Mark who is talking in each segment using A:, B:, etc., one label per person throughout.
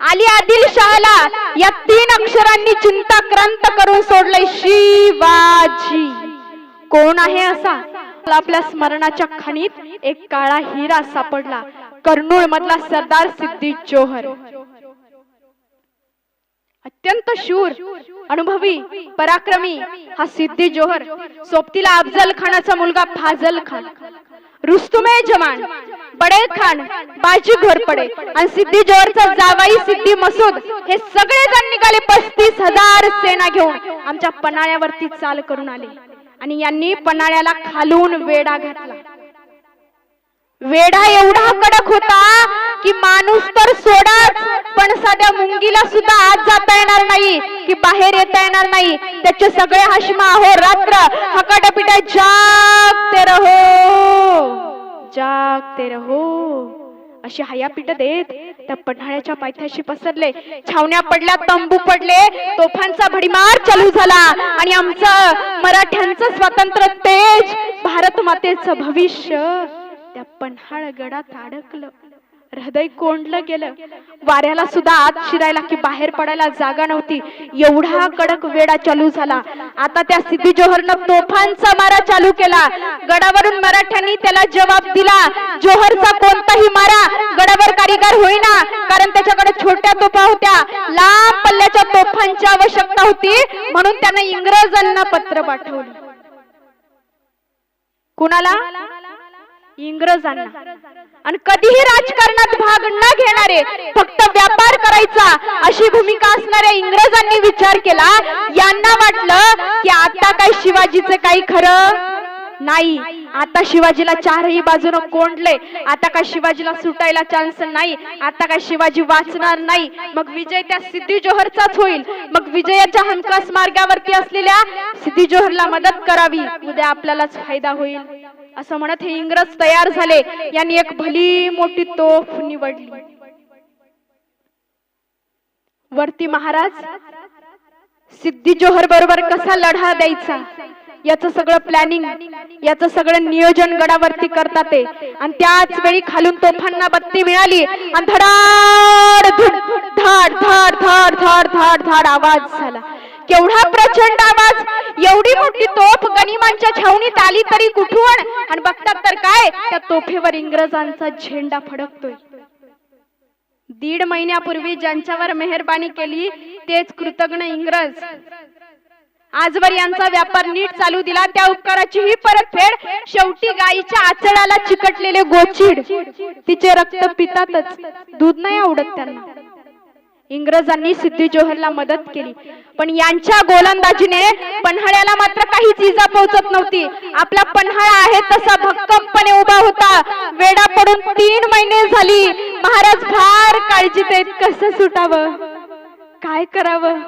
A: आली आदिल शहाला. या तीन अक्षरांनी चिंताक्रांत करून सोडलंय शिवाजी. कोण आहे असा? आपल्या स्मरणाच्या खणीत एक काळा हिरा सापडला. कर्नूळ मधला सरदार सिद्धी जोहर. अत्यंत शूर अनुभवी पराक्रमी हा सिद्धी जोहर. सोबतीला अफजल खानाचा मुलगा फाजल खान. रुस्तुमे जवान बडे खान बाजी घोरपडे आणि सिद्धी जोहरचा जावाई सिद्धी मसूद हे सगळे जण निघाले पस्तीस हजार सेना घेऊन. आमच्या पन्हाळ्यावरती चाल करून आले. आणि यांनी पन्हाळ्याला खालून वेढा घातला. वेढा एवढा कडक होता की माणूस तर सोडाच पण साध्या मुंगीला सुद्धा आज जाता येणार नाही. की बाहेर येता येणार नाही. त्याचे सगळे हशमा हो रात्र. हकाटपिटा जागते रहो. जागते रहो. अशी हया हयापीठ देत त्या पन्हाळ्याच्या पायथ्याशी पसरले. छावण्या पडल्या तंबू पडले. तोफांचा भडीमार चालू झाला. आणि आमचं मराठ्यांचं स्वातंत्र्य तेज भारत मातेचं भविष्य त्या पन्हाळ गडात अडकलं. हृदय कोंडलं गेलं. वाऱ्याला सुद्धा आत शिरायला की बाहेर पडायला जागा नव्हती. एवढा कडक वेडा चालू झाला. आता त्या सिद्धी जोहरनं तोफांचा मारा चालू केला. गडावरून मराठ्यांनी त्याला जवाब दिला. जोहरचा कोणताही मारा गडावर कारीगर होईना. कारण त्याच्याकडे छोट्या तोफा होत्या. लांब पल्ल्याच्या तोफांची आवश्यकता होती. म्हणून त्यानं इंग्रजांना पत्र पाठवलं. कुणाला? इंग्रजांना. आणि कधीही राजकारणात भाग न घेणारे फक्त व्यापार करायचा अशी भूमिका असणाऱ्या इंग्रजांनी विचार केला. यांना वाटलं की आता काय शिवाजीचं काही खरं नाही. आता शिवाजीला चारही बाजूनं कोंडले. आता काय शिवाजीला सुटायला चान्स नाही. आता काय शिवाजी वाचणार नाही. मग विजय त्या सिद्धी जोहरचाच होईल. मग विजयाच्या हमखास मार्गावरती असलेल्या सिद्धी जोहरला मदत करावी. उद्या आपल्यालाच फायदा होईल. असं म्हणत हे इंग्रज तयार झाले. यांनी एक भली मोठी तोफ निवडली. वरती महाराज सिद्धी जोहर बरोबर कसा लढा द्यायचा? याचं सगळं प्लॅनिंग याचं सगळं नियोजन गडावरती करतात ते. आणि त्याच वेळी खालून तोफांना बत्ती मिळाली. आणि धडाड धड धाड धाड धाड धाड धाड धाड आवाज झाला. केवढा प्रचंड आवाज. एवढी मोठी तोफ गनिमांच्या छावणीत आली तरी कुठून? आणि बघतात तर काय? त्या तोफेवर इंग्रजांचा झेंडा फडकतोय. दीड महिन्यापूर्वी ज्यांच्यावर मेहरबानी केली तेच कृतज्ञ इंग्रज. आजवर यांचा व्यापार नीट चालू दिला त्या उपकाराची ही परतफेड. शेवटी गायीच्या आचळाला चिकटलेले गोचिड. तिचे रक्त पितातच. दूध नाही आवडत त्यांना. इंग्रजांनी सिद्धी जोहरला मदत केली. पण यांच्या गोलंदाजीने पन्हाळ्याला मात्र काहीच इजा पोहोचत नव्हती. आपला पन्हाळा आहे तसा भक्कमपणे उभा होता. वेडा पडून तीन महिने झाली. महाराज फार काळजीत आहेत कसं सुटावं? काय करावं?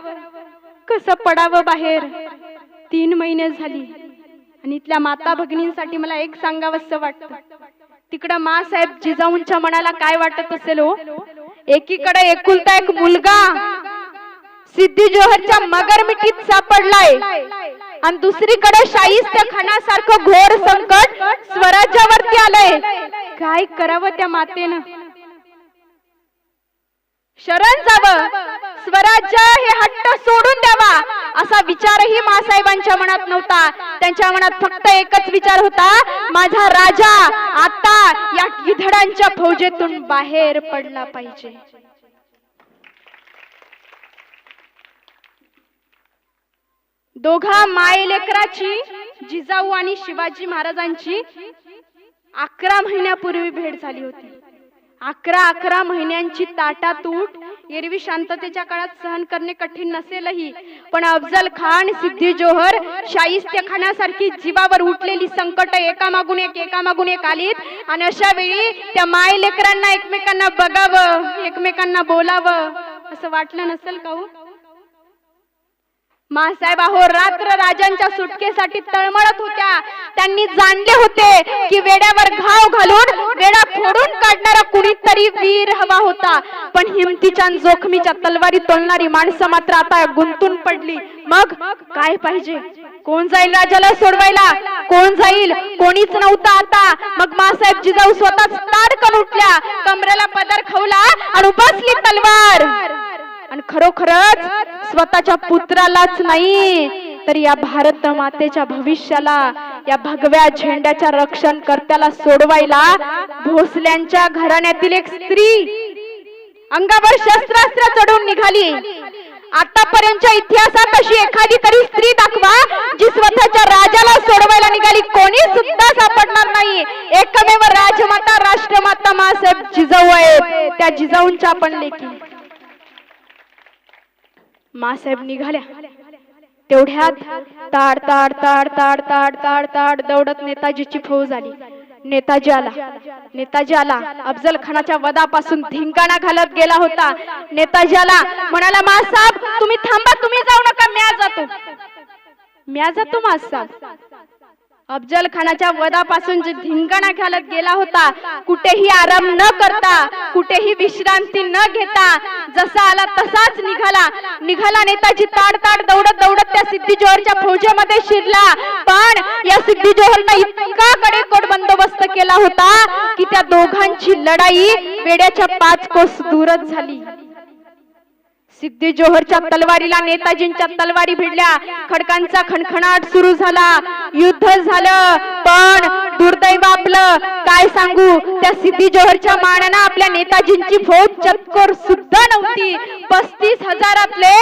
A: कसं पडावं बाहेर? तीन महिने झाली. आणि इथल्या माता भगिनींसाठी मला एक सांगावंसं वाटतं. तिकडं मासाहेब जिजाऊंच्या मनाला काय वाटत असेल हो? एकीकडे एकुलता एक मुलगा सिद्धी जोहरच्या मगर मिठीत सापडलाय आणि दुसरीकडे शाईस्त खानासारखं घोर संकट स्वराज्यावरती आलंय. काय करावं त्या मातेनं? शरण जावं. स्वराज्य हे हट्ट सोडून द्यावा. असा विचारही मासाहेबांच्या मनात नव्हता. त्यांच्या मनात फक्त एकच विचार होता माझा राजा आता या गिधडांच्या फौजेतून बाहेर पडला पाहिजे. दोघा माय लेकराची जिजाऊ आणि शिवाजी महाराजांची अकरा महिन्यापूर्वी भेट झाली होती. अकरा अकरा महिन्यांची ताटातूट. एरवी शांततेच्या काळात सहन करणे कठीण नसेलही. पण अफजल खान सिद्धी जोहर शाहिस्त्य खानासारखी जीवावर उठलेली संकट एकामागून एक एका मागून एक आलीत. आणि अशा वेळी त्या माय लेकरांना एकमेकांना बघावं एकमेकांना बोलावं. असं वाटलं नसेल का हो? मासाहेब अहो रात्र राजांच्या सुटकेसाठी तळमळत होत्या. त्यांनी जाणले होते की वेड्यावर घाव घालून वेडा फोडून काढणारा कुणीतरी वीर हवा होता. पण हिमतीच्या जोखमीच्या तलवारी तोलणारी माणसं मात्र आता गुंतून पडली. मग काय पाहिजे? कोण जाईल राजाला सोडवायला? कोण जाईल? कोणीच नव्हता आता. मग मासाहेब जिजाऊ स्वतःच ताडकन उठल्या. कमरेला पदर खवला आणि बसली तलवार. आणि खरोखरच स्वतःच्या पुत्रालाच नाही तर या भारत मातेच्या भविष्याला या भगव्या झेंड्याच्या रक्षण कर्त्याला सोडवायला भोसल्यांच्या घराण्यातील एक स्त्री अंगावर शस्त्रास्त्र चढून निघाली. आतापर्यंतच्या इतिहासात अशी एखादी तरी स्त्री दाखवा जी स्वतःच्या राजाला सोडवायला निघाली. कोणी सुद्धा सापडणार नाही. एकमेव राजमाता राष्ट्रमाता मासाहेब जिजाऊ आहेत. त्या जिजाऊंच्या आपण लेखी मासाहेब निघाल्या. तेवढ्यात ताड ताड ताड ताड ताड ताड ताड दौडत नेताजीची फौज आली. नेताजी आला. नेताजी आला. अफजल खानाच्या वदापासून धिंगाणा घालत गेला होता. नेताजी आला. म्हणाला मासाहेब तुम्ही थांबा तुम्ही जाऊ नका. म्या जातो. म्या जातो मासाहेब. अफजल खानाच्या वदापासून जे धिंगाणा घालत गेला होता कुठेही आराम न करता कुठेही विश्रांती न घेता जसा आला तसाच निघाला. निघाला नेताजी ताड ताड दौडत दौडत त्या सिद्धी जोहरच्या फौजेमध्ये शिरला. पण या सिद्धी जोहरनं इतका कडेकोट बंदोबस्त केला होता की त्या दोघांची लढाई वेड्याच्या पाच कोस दूरच झाली. सिद्धी जोहरच्या तलवारीला नेताजींच्या तलवारी भिडल्या. खडकांचा खणखणाट सुरू झाला. युद्ध झालं. पण दुर्दैव आपलं. काय सांगू? त्या सिद्धी जोहरच्या मानानं आपल्या नेताजींची फौज चतकोर सुद्धा नव्हती. पस्तीस हजारातले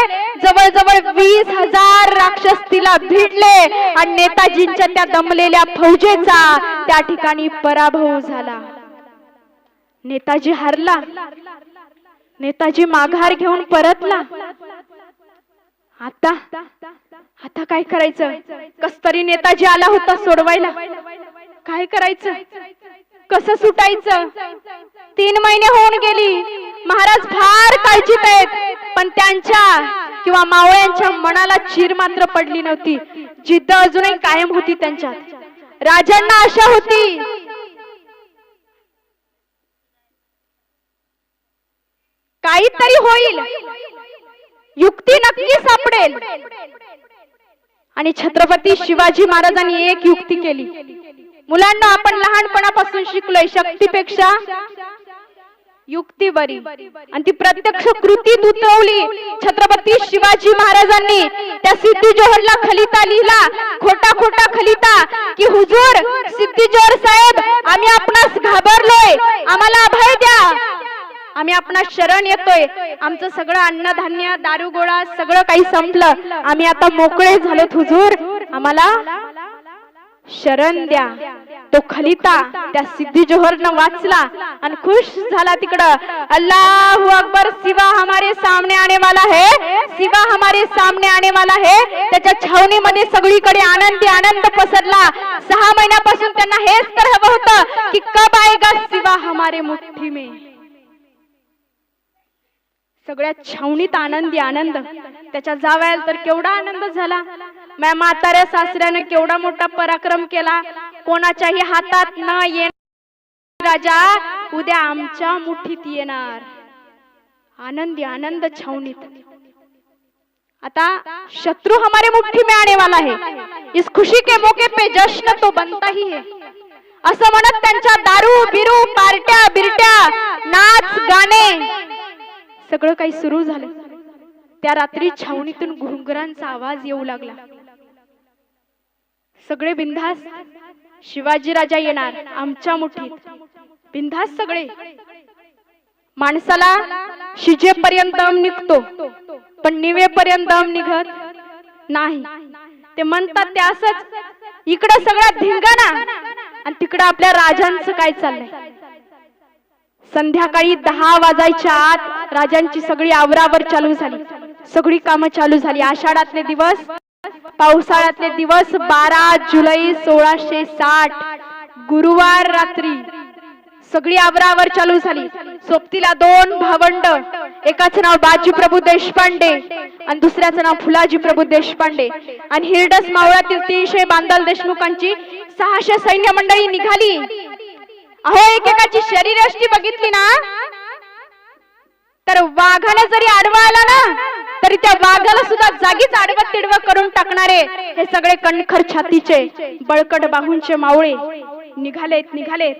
A: जवळजवळ वीस हजार राक्षस तिला भिडले. आणि नेताजींच्या त्या दमलेल्या फौजेचा त्या ठिकाणी पराभव झाला. नेताजी हारला. नेताजी माघार घेऊन परतला. आता आता काय करायचं? कस तरी नेताजी आला होता सोडवायला. काय करायचं? कसं सुटायचं? तीन महिने होऊन गेली. महाराज फार काळजीत आहेत. पण त्यांच्या किंवा मावळ्यांच्या मनाला चीर मात्र पडली नव्हती. जिद्द अजूनही कायम होती त्यांच्यात. राजांना आशा होती. काहीतरी होईल. युक्ती नक्की सापडेल. आणि छत्रपती शिवाजी महाराजांनी एक युक्ती केली. मुलांना आपण लहानपणापासून शिकलोय शक्तीपेक्षा युक्ती बरी. आणि ती प्रत्यक्ष कृतीत उतरवली छत्रपती शिवाजी महाराजांनी. त्या सिद्धी जोहरला खलिता लिहिला खोटा खोटा खलिता की हुजूर सिद्धी जोहर साहेब आम्ही आपणास घाबरलोय. आम्हाला अभय द्या. आम्ही आपणा शरण येतोय. आमचं सगळं अन्नधान्य दारू गोळा सगळं काही संपलं. आम्ही आता मोकळे झालोत हुजूर. आम्हाला शरण द्या. तो खलिता त्या सिद्धी जोहरनं वाचला आणि खुश झाला तिकडं. अल्लाह अकबर शिवा हमारे सामने आने वाला है. शिवा हमारे सामने आने वाला है. त्याच्या छावणीमध्ये सगळीकडे आनंदी आनंद पसरला. सहा महिन्यापासून त्यांना हेच तर हवं होतं की कब आएगा शिवा हमारे मुठ्ठी में? सगळ्या छावणीत आनंदी आनंद. त्याच्या जावयाला तर केवढा आनंद झाला. माझ्या म्हाताऱ्या सासऱ्यानं केवढा मोठा पराक्रम केला. कोणाच्याही हातात न येणार राजा उद्या आमच्या मुठीत येणार. आनंदी आनंद छावणीत. आता शत्रु हमारे मुट्ठी में आने वाला है. इस खुशी के मौके पे जश्न तो बनता ही है. असं म्हणत त्यांच्या दारू बिरू पार्ट्या बिरट्या नाच गाणे सगळं काही सुरू झालं. त्या रात्री छावणीतून घुंगरांचा आवाज येऊ लागला. सगळे बिंधास शिवाजी राजा येणार आमच्या मुठीत. बिंधास सगळे. माणसाला शिजेपर्यंत दम निघतो पण निवेपर्यंत दम निघत नाही. ते म्हणतात ते असंच इकडं सगळा धिंगाणा आणि तिकडं आपल्या राजांचं काय चाललंय? संध्याकाळी दहा वाजायच्या आत राजांची सगळी आवरावर चालू झाली. सगळी कामं चालू झाली. आषाढातले दिवस पावसाळ्यातले दिवस बारा जुलै सोळाशे साठ. गुरुवार रात्री सगळी आवरावर चालू झाली. सोबतीला दोन भावंड. एकाचं नाव बाजी प्रभू देशपांडे आणि दुसऱ्याचं नाव फुलाजी प्रभू देशपांडे. आणि हिरडस मावळातील तीनशे बांदल देशमुखांची सहाशे सैन्य मंडळी निघाली. अहो एकेकाची शरीरयष्टी बघितली ना तर वाघाने जरी आडवा आला ना तरी त्या वाघाला सुद्धा जागीच आडवं तिडवं करून टाकणारे हे सगळे कणखर छातीचे बळकट बाहूंचे मावळे. निघालेत निघालेत.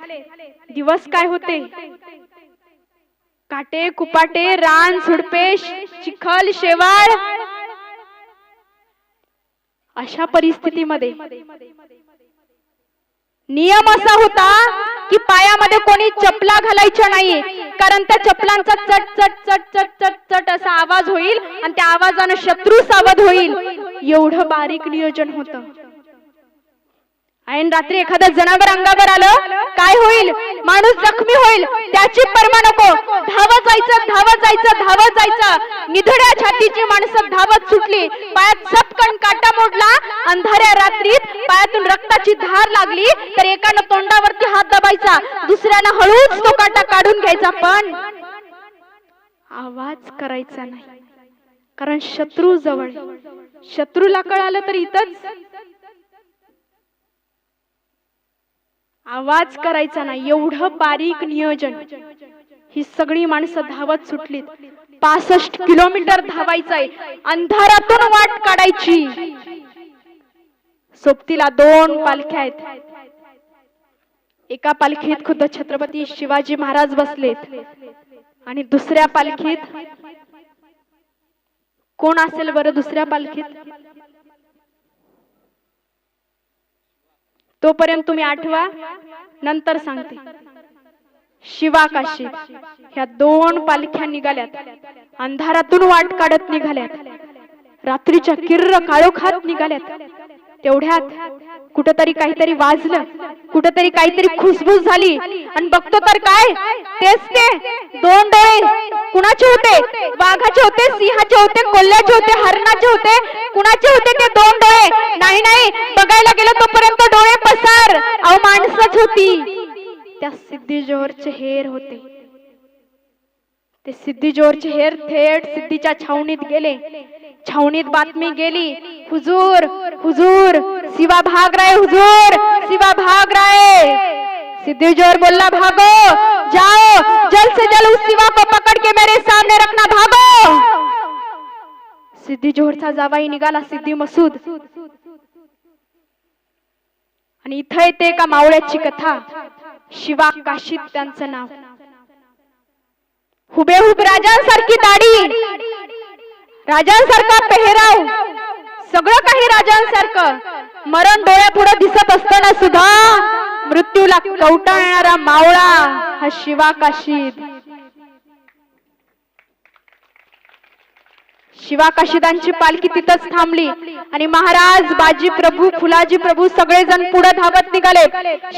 A: दिवस काय होते? काटे कुपाटे रान झुडपेश चिखल शेवाळ. अशा परिस्थितीमध्ये नियम असा होता की पायामध्ये कोणी चपला घालायच्या नाही कारण त्या चपलांचा चट चट चट चट चट चट असा आवाज होईल आणि त्या आवाजानं शत्रू सावध होईल. एवढं बारीक नियोजन होतं. ऐन रात्री एखादं जनावर अंगावर आलं काय होईल? माणूस जखमी होईल. त्याची पर्मा नको. धावत जायचं धावत जायचं धावत जायचं. निधड्या छातीची माणसं धावत सुटली. पायात सपकन काटा मोडला. अंधाऱ्या रात्रीत पायातून रक्ताची धार लागली तर एकानं तोंडावरती हात दबायचा. दुसऱ्यानं हळूच तो काटा काढून घ्यायचा. पण आवाज करायचा नाही. कारण शत्रू जवळ. शत्रूला कळालं तर इथंच आवाज करायचा नाही. एवढं बारीक नियोजन. ही सगळी माणसं धावत सुटलीत. पासष्ट किलोमीटर धावायचंय. अंधारातून वाट काढायची. सोबतीला दोन पालख्या आहेत. एका पालखीत खुद्द छत्रपती शिवाजी महाराज बसलेत. आणि दुसऱ्या पालखीत कोण असेल बरं दुसऱ्या पालखीत? तोपर्यंत तुम्ही आठवा नंतर सांगते. शिवा काशी ह्या दोन पालख्या निघाल्यात. अंधारातून वाट काढत निघाल्यात. रात्रीच्या किर्र काळोखात निघाल्यात. तेवढ्यात कुठतरी काहीतरी वाजलं कुठतरी काहीतरी खुसबूस झाली. आणि बघतो तर काय? तेच ते. दोन डोळे कुणाचे होते? वाघाचे होते सिंहाचे होते कोल्ह्याचे होते हरणाचे होते. कुणाचे होते ते दोन डोळे? नाही नाही. बघायला गेलं तोपर्यंत डोळे पसार. अहो माणसच होती. त्या सिद्धी जोहरचे हेर होते. ते सिद्धी जोहरचे हेर थेट सिद्धीच्या छावणीत गेले. छावणीत बातमी गेली हुजूर हुजूर शिवा भाग राय हुजूर शिवा भाग राय। सिद्धू जोर बोलना भागो जाओ जल्द से जल्द उस शिवा को पकड़ के मेरे सामने रखना भागो। सिद्धी जोहरचा जावाई निघाला सिद्धी मसूद। आणि इथं येते एका मावळ्याची कथा शिवा काशीत त्यांचं नाव. हुबेहुब राजांसारखी दाढी राजांसारखा पेहराव सगळं काही राजांसारखं. मरण डोळ्यापुढे दिसत असताना सुद्धा मृत्यूला कवटाळणारा मावळा हा शिवा काशीद शिवा काशिदांची पालखी तिथंच थांबली आणि महाराज बाजी प्रभू फुलाजी प्रभू सगळेजण पुढे धावत निघाले.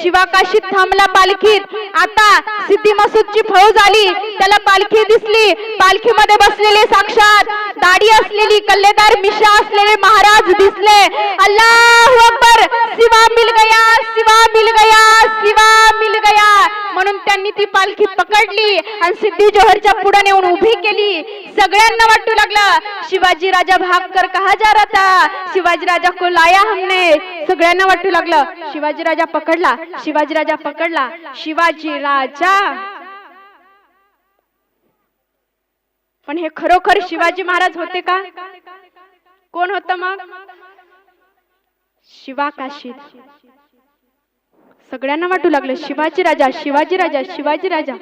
A: शिवा काशीत थांबला पालखीत. आता सिद्धी मसूदची फौज आली त्याला पालखी दिसली. पालखीमध्ये बसलेले साक्षात दाढी असलेली कल्लेदार मिशा असलेले महाराज दिसले. अल्लाह अकबर शिवा मिल गया शिवा मिल गया शिवा मिल गया. म्हणून त्यांनी ती पालखी पकडली आणि सिद्धी जोहरच्या पुढे नेऊन उभी केली. सगळ्यांना वाटू लागलं शिवाजी राजा भागकर कहा जा रहा शिवाजी राजा को लाया हमने. सगळ्यांना वाटू लागलं शिवाजी राजा पकडला शिवाजी राजा पकडला शिवाजी राजा पण हे खरोखर शिवाजी महाराज होते का? कोण होत मग? शिवा काशीद. सगळ्यांना वाटू लागलं शिवाजी राजा शिवाजी राजा शिवाजी राजा.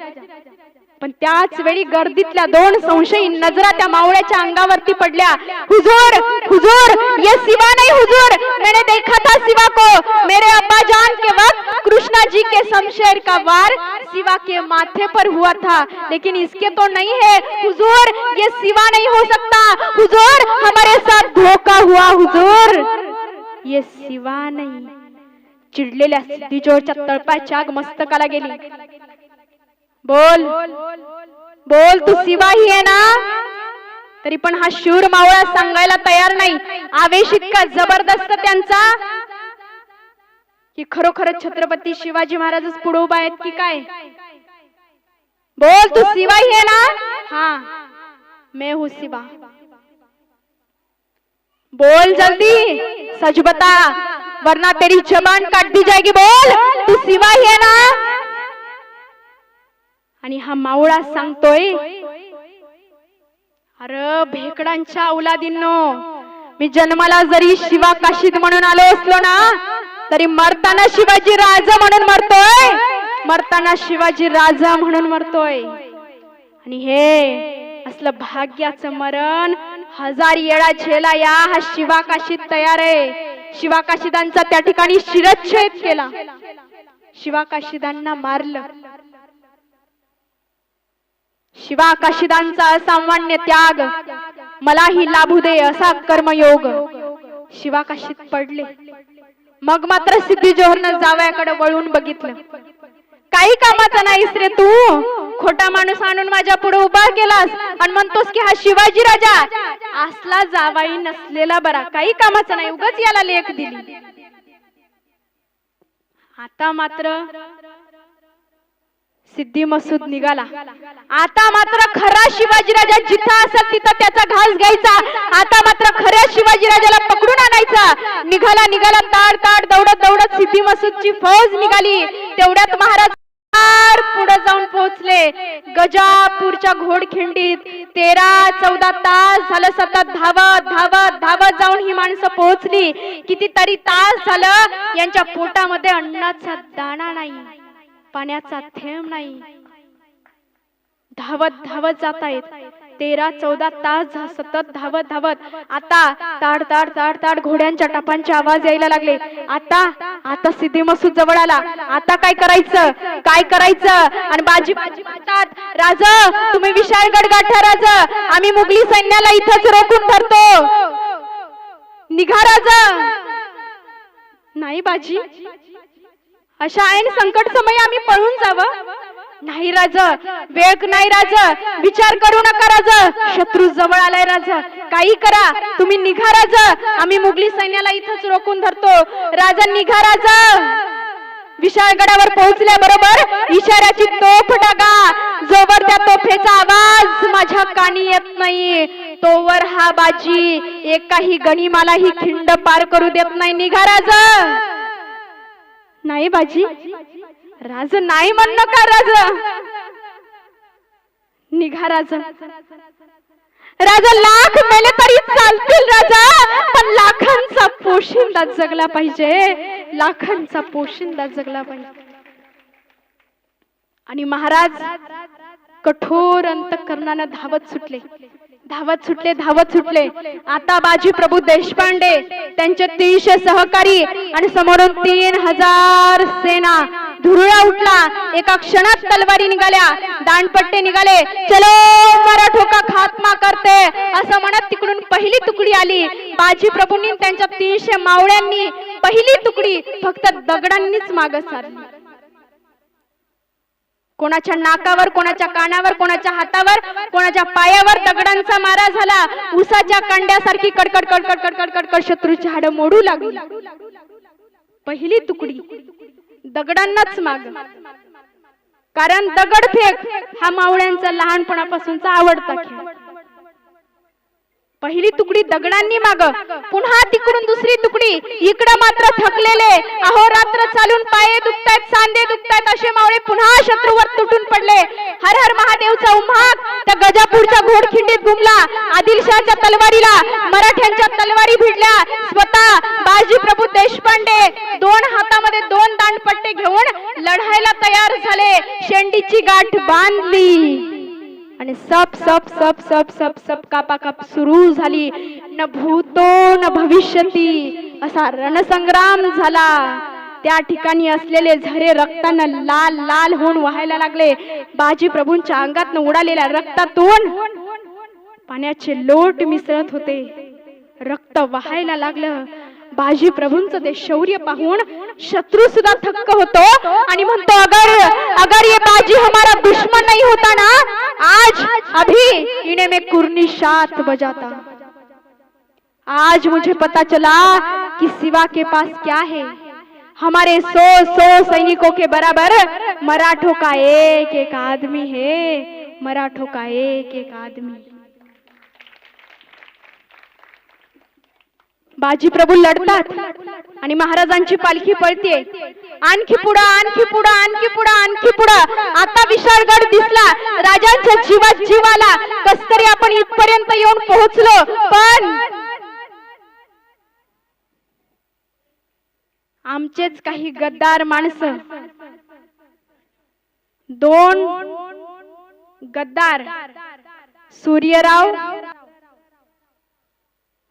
A: पण त्याच वेळी गर्दीतल्या दोन संशयी नजरा त्या मावळ्याच्या अंगावरती पडल्या. हुजूर हुजूर ये सिवा नहीं हुजूर. मैंने देखा था सिवा को. मेरे अब्बा जान के वक्त कृष्णा जी के शमशेर का वार सिवा के माथे पर हुआ था। लेकिन इसके तो नहीं है। हुजूर ये सिवा नहीं हो सकता। हुजूर हमारे साथ धोखा हुआ हुजूर। ये सिवा नहीं। चिडलेल्या सिद्धीजोरच्या तळपाची आग मस्तकाला गेली. बोल. बोल तू शिवाही आहे ना? तरी पण हा शूर मावळा सांगायला तयार नाही. आवेश इतका जबरदस्त त्यांचा की खरोखरच छत्रपती शिवाजी महाराजच पुढे उभा आहेत की काय? बोल तू शिवाही आहे ना? हा. मैं हूँ शिवा बोल जल्दी. सच बता वरना तेरी जबान काट दी जाएगी. बोल तू शिवाही आहे ना? आणि हा मावळा सांगतोय अरे भेकडांच्या औलादींनो मी जन्माला जरी शिवा काशीद म्हणून आलो असलो ना तरी मरताना शिवाजी राजा म्हणून मरतोय मरताना शिवाजी राजा म्हणून मरतोय. आणि हे असलं भाग्याचं मरण हजार येळा झेला या हा शिवाकाशीत तयार आहे. शिवाकाशिदांचा त्या ठिकाणी शिरच्छेद केला. शिवाकाशिदांना मारलं. शिवा काशीदांचा असामान्य त्याग मलाही लाभू दे असा कर्मयोग. शिवा काशीत पडले. मग मात्र सिद्धी जोहरनं जावयाकडे वळून बघितलं. काही कामाचा नाहीस रे तू. खोटा माणूस आणून माझ्या पुढे उभा केलास आणि म्हणतोस की हा शिवाजी राजा. असला जावाई नसलेला बरा. काही कामाचा नाही. उगाच याला लेख दिली. आता मात्र सिद्धी मसूद निघाला. आता मात्र खरा शिवाजी राजा जिथं असेल तिथं त्याचा घास घ्यायचा. आता मात्र खऱ्या शिवाजी राजाला पकडून आणायचा. निघाला निघाला ताड ताड दौडत दौडत सिद्धी मसूदची फौज निघाली. तेवढ्यात महाराज पुढे जाऊन पोहोचले. गजापूरच्या घोडखिंडीत तेरा चौदा तास झालं सतत धावत धावत धावत जाऊन ही माणसं पोहोचली. कितीतरी तास झालं यांच्या पोटामध्ये अन्नाचा दाणा नाही. पाण्याचा थेंब नाही. धावत धावत जात आहेत. तेरा चौदा तास सतत धावत धावत. आता ताड ताड ताड ताड घोड्यांच्या टपांचे आवाज यायला लागले. आता आता सिद्धी मसूद जवळ आला. आता काय करायचं? काय करायचं? आणि बाजी बाजी म्हणतात राज तुम्ही विशाळगड गाठा राज. आम्ही मुघली सैन्याला इथंच रोखून धरतो. निघा राज. नाही बाजी. अशा ऐन संकट समय आम्ही पळून जावं. नाही राज वेळ नाही राज विचार करू नका राज. शत्रू जवळ आलाय राज. काही करा. तुम्ही निघा राज. आम्ही मुघली सैन्याला इथंच रोखून धरतो. राजा निघा राज. विशाळगडावर पोहोचल्या बरोबर इशाऱ्याची तोफ टाका जोवर त्या तोफेचा आवाज माझ्या कानी येत नाही. तोवर हा बाजी. एकाही गणिमाला ही खिंड पार करू देत नाही. निघा राजा. नाही बाजी? राज नाही म्हणणं का राज? निघा राजा. राजा लाख मेले तरी चालतील राजा पण लाखांचा पोशिंदा जगला पाहिजे. लाखांचा पोशिंदा जगला पाहिजे. आणि महाराज कठोर अंतकरणानं धावत सुटले. धावत सुटले धावत सुटले. आता बाजी प्रभू देशपांडे त्यांचे तीनशे सहकारी आणि समोरून तीन हजार सेना. धुरुळा उठला एका क्षणात तलवारी निघाल्या दांडपट्टे निघाले. चलो मराठोका खात्मा करते असं म्हणत तिकडून पहिली तुकडी आली. बाजी प्रभूंनी त्यांच्या तीनशे मावळ्यांनी पहिली तुकडी फक्त दगडांनीच माग सारली कोणाच्या नाकावर कोणाच्या कानावर कोणाच्या हातावर कोणाच्या पायावर दगडांचा मारा झाला. उसाच्या कांड्यासारखी कडकड कडकड कडकड कडकड शत्रूची हाड मोडू लागली. पहिली तुकडी दगडांनाच माग. कारण दगडफेक हा मावळ्यांचा लहानपणापासूनचा आवडता खेळ. पहिली तुकडी दगडांनी माग. पुन्हा तिकडून दुसरी तुकडी. इकडं मात्र थकलेले. अहोरात्र चालून पाये दुखतायत सांदे दुखतायत असे मावळे पुन्हा शत्रूवर तुटून पडले. हर हर महादेवचा उम्हाक त्या गजापूरच्या घोडखिंडीत घुमला. आदिलशहाच्या तलवारीला मराठ्यांच्या तलवारी भिडल्या. स्वतः बाजी प्रभू देशपांडे दोन हातामध्ये दोन दांडपट्टे घेऊन लढायला तयार झाले. शेंडीची गाठ बांधली. आणि सप सप सप सप सप सप कापाकाप सुरू झाली. न भूतो न भविष्यती असा रणसंग्राम झाला. त्या ठिकाणी असलेले झरे रक्तानं लाल लाल होऊन वाहायला लागले. बाजी प्रभूंच्या अंगात उडालेल्या रक्तातून पाण्याचे लोट मिसळत होते. रक्त वाहायला लागलं. बाजी प्रभूंच ते शौर्य पाहून शत्रू सुद्धा थक्क होतो आणि म्हणतो अगर अगर ये बाजी हमारा दुश्मन नाही होता ना आज, अभी इन्हें मैं कुर्नी शात बजाता आज मुझे पता चला कि शिवा के पास क्या है। हमारे सौ सौ सैनिकों के बराबर मराठों का एक एक आदमी है। मराठों का एक एक आदमी। बाजी प्रभू लढतात आणि महाराजांची पालखी पळते आणखी पुढं आणखी पुढं आणखी पुढं आणखी पुढं. आता विशाळगड दिसला. राजांच्या जीवात जीवाला कस तरी आपण इथपर्यंत येऊन पोहोचलो. पण आमचेच काही गद्दार माणसं दोन गद्दार सूर्यराव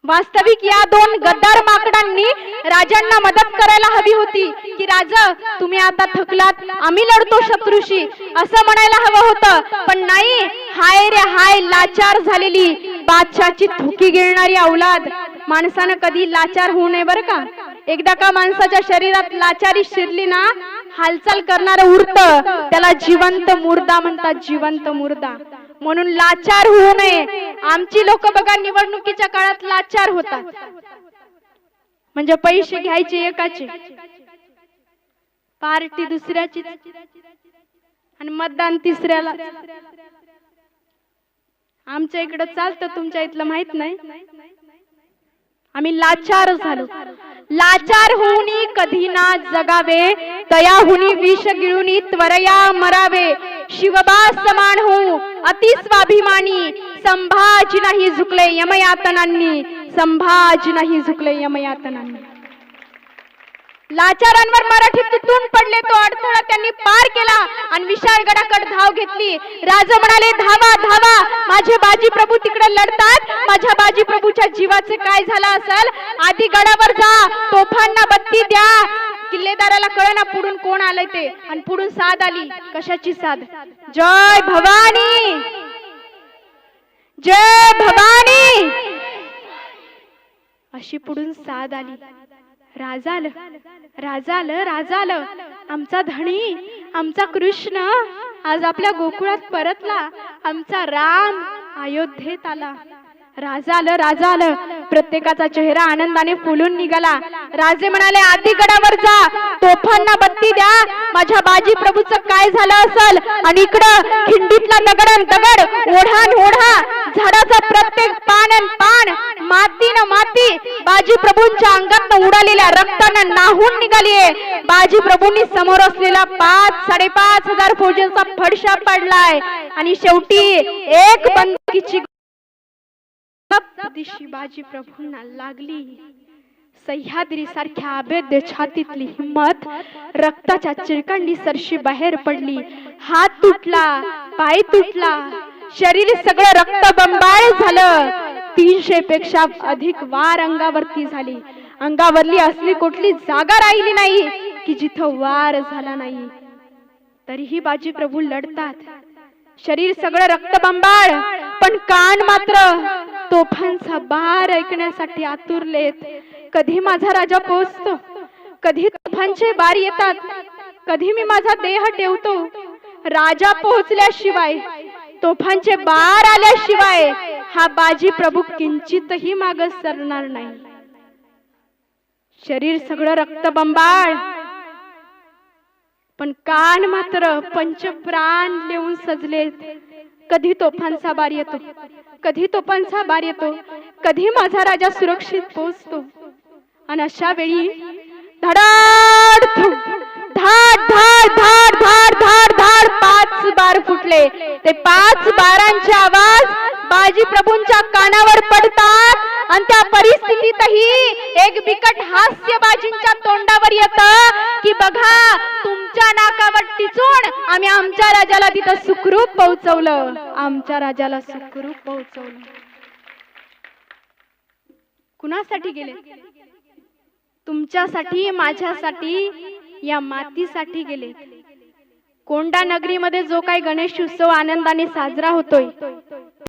A: वास्तविक या दोन गद्दार माकडांनी राजांना मदत करायला हवी होती. की राजा तुम्ही आता थकलात आम्ही लढतो शत्रूशी असं म्हणायला हवं होतं. पण नाही हाय रे हाय लाचार झालेली बादशाची थुकी गिळणारी अवलाद माणसानं कधी लाचार होऊ नये बरं का? एकदा का माणसाच्या शरीरात लाचारी शिरली ना हालचाल करणारं उरत. त्याला जिवंत मुर्दा म्हणतात जिवंत मुर्दा. म्हणून लाचार होऊ नये. आमची लोक बघा निवडणुकीच्या काळात लाचार होतात. म्हणजे पैसे घ्यायचे एकाचे पार्टी दुसऱ्याची आणि मतदान तिसऱ्याला. आमच्या इकडं चालतं तुमच्या इथलं माहीत नाही. आम्ही लाचार झालो. लाचार होऊनी कधी ना जगावे तयाहुनी विष गिळूनी त्वरया मरावे. शिवबा समान होऊ अति स्वाभिमानी संभाजी नाही झुकले यमयातनांनी संभाजी नाही झुकले यमयातनांनी. लाचारांवर मराठी तुटून पडले तो अडथळा त्यांनी पार केला आणि विशाळगडाकडे धाव घेतली. राजा म्हणाले धावा धावा माझे बाजी प्रभू तिकडे लढतात. माझ्या बाजी प्रभूच्या जीवाचे काय झालं असेल? आधी गडावर जा तोफांना बत्ती द्या. किल्लेदाराला कळेना पुढून कोण आलंय ते. आणि पुढून साध आली. कशाची साध जय भवानी जय भवानी. अशी पुढून साद आली. राजाल राजाल राजाल आमचा धणी आमचा कृष्ण आज आपल्या गोकुळात परतला. आमचा राम अयोध्येत आला. राजाल राजाल प्रत्येकाचा चेहरा आनंदाने फुलून निघाला. राजे म्हणाले आधी गडावर जा. तोफांना बत्ती द्या. माझ्या बाजी प्रभूचं काय झालं असल? आणि इकडं खिंडीतला दगड दगड. ओढा ओढा. झाडाचा प्रत्येक पान आणि पान माती न माती बाजी प्रभूंच्या अंगात उडालेल्या रक्तानं नाहून निघालीये. बाजी प्रभूंनी समोर असलेला पाच साडेपाच हजार फौजांचा फडशा पडलाय. आणि शेवटी एक बंदुकीची दिशी बाजी प्रभूंना लागली. सह्याद्री सारख्या अभेद्य छातीतली हिंमत रक्ताच्या चिरकंडी सरशी बाहेर पडली. हात तुटला पाय तुटला शरीर सगळं रक्त बंबाळ झालं. तीनशे पेक्षा अधिक वार अंगावरती झाली. अंगावरली असली कुठली जागा राहिली नाही की जिथं वार झाला नाही. तरीही बाजी प्रभू लढतात. शरीर सगळं रक्तबंबाळ पण कान मात्र तोफांचा बार ऐकण्यासाठी आतुरलेत. कधी माझा राजा पोचतो? कधी तोफांचे बार येतात? कधी मी माझा देह ठेवतो? राजा पोहोचल्याशिवाय तोफांचे बार आल्याशिवाय हा बाजी प्रभू किंचितही माग सरणार नाही. शरीर सगळं रक्तबंबाळ. पण कान मात्र पंचप्राण लिहून सजलेत. कधी तोफांचा बार येतो? कधी तोफांचा बार येतो? कधी माझा राजा सुरक्षित पोचतो आणि अशा वेळी धडाड धाड धाड धाड धाड धाड पाच बार फुटले. ते पाच बारांचे आवाज बाजी प्रभूंच्या कानावर पडतात आणि त्या परिस्थितीतही एक बिकट हास्य बाजींच्या तोंडावर येत की बघा तुमच्या नाकावर टिचून आम्ही आमच्या राजाला तिथं सुखरूप पोहोचवलं. आमच्या राजाला सुखरूप पोहोचवलं. कुणासाठी गेले? तुमच्यासाठी माझ्यासाठी या मातीसाठी गेले. कोंडा नगरीमध्ये जो काही गणेश उत्सव आनंदाने साजरा होतोय